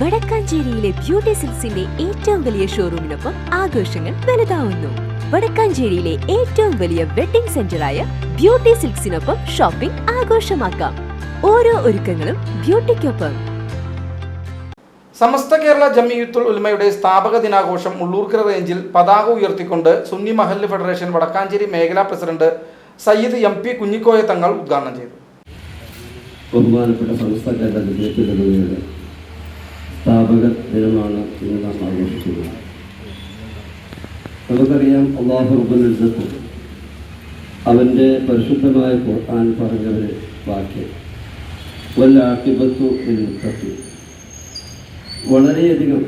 വടക്കാഞ്ചേരിയിലെ beauty സിൽസിന്റെ ഏറ്റവും വലിയ ഷോറൂമിനൊപ്പം ആഘോഷങ്ങൾ വലുതാവുന്നു. വടക്കാഞ്ചേരിയിലെ ഏറ്റവും വലിയ വെഡിംഗ് സെന്ററായ ബ്യൂട്ടി സിൽക്സിനൊപ്പം ഷോപ്പിംഗ് ആഘോഷമാക്കാം. ഓരോ ഒരുക്കങ്ങളും ബ്യൂട്ടിക്കൊപ്പം. സമസ്ത കേരള ജമ്മിയുത്തുൽ ഉൽമയുടെ സ്ഥാപക ദിനാഘോഷം ഉള്ളൂർക്കര റേഞ്ചിൽ പതാക ഉയർത്തിക്കൊണ്ട് സുന്നി മഹല്ല് ഫെഡറേഷൻ വടക്കാഞ്ചേരി മേഖലാ president Sayyid M P Kunhikoya Thangal ഉദ്ഘാടനം ചെയ്തു. ബഹുമാനപ്പെട്ട സമസ്ത കേരള വിദ്യാഭ്യാസ സ്ഥാപക ദിനമാണ് ഇന്ന് നാം ആഘോഷിക്കുന്നത്. നമുക്കറിയാം അള്ളാഹു റബ്ബുലിസത്ത് അവന്റെ പരിശുദ്ധമായ ഖുർആൻ പറഞ്ഞവര് വാക്യം വല്ലാട്ടിബത്തു എന്ന് തട്ടി വളരെയധികം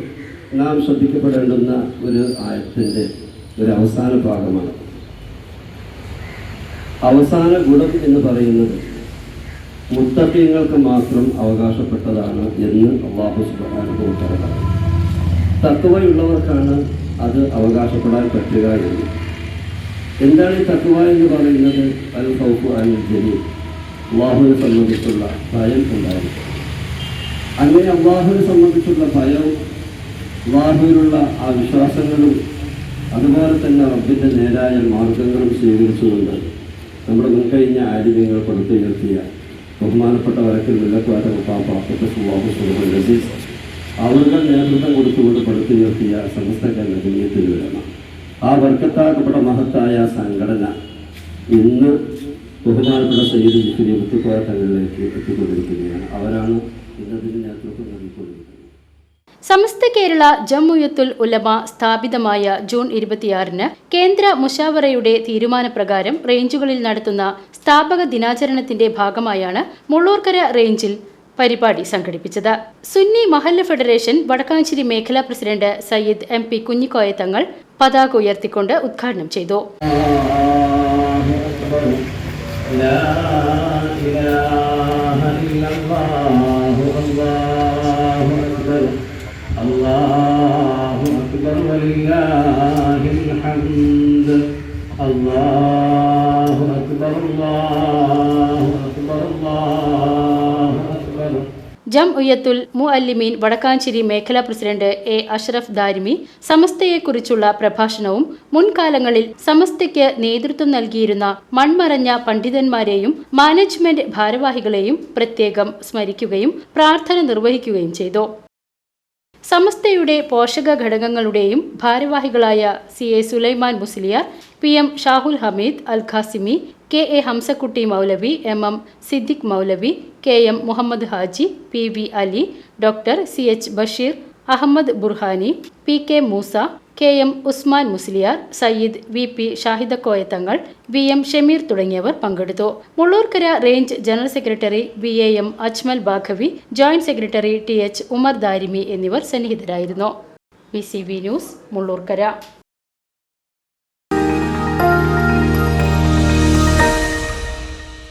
നാം ശ്രദ്ധിക്കപ്പെടേണ്ടുന്ന ഒരു ആയത്തിന്റെ ഒരു അവസാന ഭാഗമാണ്. അവസാന ഗുണം എന്ന് പറയുന്നത് മുത്തക്കീങ്ങൾക്ക് മാത്രം അവകാശപ്പെട്ടതാണ് എന്ന് അള്ളാഹു സുബാനുഭവം തത്വയുള്ളവർക്കാണ് അത് അവകാശപ്പെടാൻ പറ്റുക എന്ന്. എന്താണ് ഈ തത്വ എന്ന് പറയുന്നത്? അൽ സൗഫ് അൽ ജലി അള്ളാഹുവിനെ സംബന്ധിച്ചുള്ള ഭയം ഉണ്ടായിരുന്നു അങ്ങനെ അള്ളാഹുവിനെ സംബന്ധിച്ചുള്ള ഭയവും അള്ളാഹുവിനുള്ള ആ വിശ്വാസങ്ങളും അതുപോലെ തന്നെ റബ്ബിന്റെ നേരായ മാർഗങ്ങളും സ്വീകരിച്ചുകൊണ്ട് നമ്മുടെ മുൻകഴിഞ്ഞ ആരോഗ്യങ്ങൾ പടുത്തുയർത്തിയ ബഹുമാനപ്പെട്ട വരക്കൽ മുല്ലക്കുവാറ്റ മുപ്പാപ്പാപ്പത്തെ സുവാഹു സുഹൃൻ ലസീസ് അവരുടെ നേതൃത്വം കൊടുത്തുകൊണ്ട് പടുത്തുയർത്തിയ സമസ്ത കേരള ജമീയത്തിൽ വരണം ആ വർക്കത്താക്കപ്പെട്ട മഹത്തായ സംഘടന ഇന്ന് ബഹുമാനപ്പെട്ട സൈദ് ജിഫിരി മുത്തുക്കോയ തങ്ങളിലേക്ക് എത്തിക്കൊണ്ടിരിക്കുകയാണ്. അവരാണ് ഇന്നതിന് നേതൃത്വം സമസ്ത കേരള ജമ്മുയത്തുൽ ഉലമ സ്ഥാപിതമായ ജൂൺ ഇരുപത്തിയാറിന് കേന്ദ്ര മുഷാവറയുടെ തീരുമാനപ്രകാരം റേഞ്ചുകളിൽ നടത്തുന്ന സ്ഥാപക ദിനാചരണത്തിന്റെ ഭാഗമായാണ് മുള്ളൂർക്കര റേഞ്ചിൽ പരിപാടി സംഘടിപ്പിച്ചത്. സുന്നി മഹല്ല ഫെഡറേഷൻ വടക്കാഞ്ചേരി മേഖലാ president Sayyid M P Kunhikoya Thangal പതാക ഉയർത്തിക്കൊണ്ട് ഉദ്ഘാടനം ചെയ്തു. الله أكبر الله أكبر ولله الحمد الله أكبر الله أكبر الله أكبر ജം ഉയ്യത്തുൽ മുഅല്ലിമീൻ വടക്കാഞ്ചേരി മേഖലാ പ്രസിഡന്റ് എ അഷ്റഫ് ദാരിമി സമസ്തയെക്കുറിച്ചുള്ള പ്രഭാഷണവും മുൻകാലങ്ങളിൽ സമസ്തയ്ക്ക് നേതൃത്വം നൽകിയിരുന്ന മൺമറഞ്ഞ പണ്ഡിതന്മാരെയും മാനേജ്മെന്റ് ഭാരവാഹികളെയും പ്രത്യേകം സ്മരിക്കുകയും പ്രാർത്ഥന നിർവഹിക്കുകയും ചെയ്തു സമസ്തയുടെ പോഷക ഘടകങ്ങളുടെയും ഭാരവാഹികളായ C A Sulaiman Musliyar P M Shahul Hameed Al Qasimi K A Hamzakutty Moulavi M M Siddique Moulavi K M Muhammad Haji P V Ali doctor C H Basheer Ahmed Burhani P K Moosa K M Usman Musliyar Sayyid V P Shahidakoya Thangal V M Shameer തുടങ്ങിയവർ പങ്കെടുത്തു. Mullurkara range general secretary V A M Ajmal Baqavi joint secretary T H Umar Darimi എന്നിവർ സന്നിഹിതരായിരുന്നു. V C V news Mullurkara.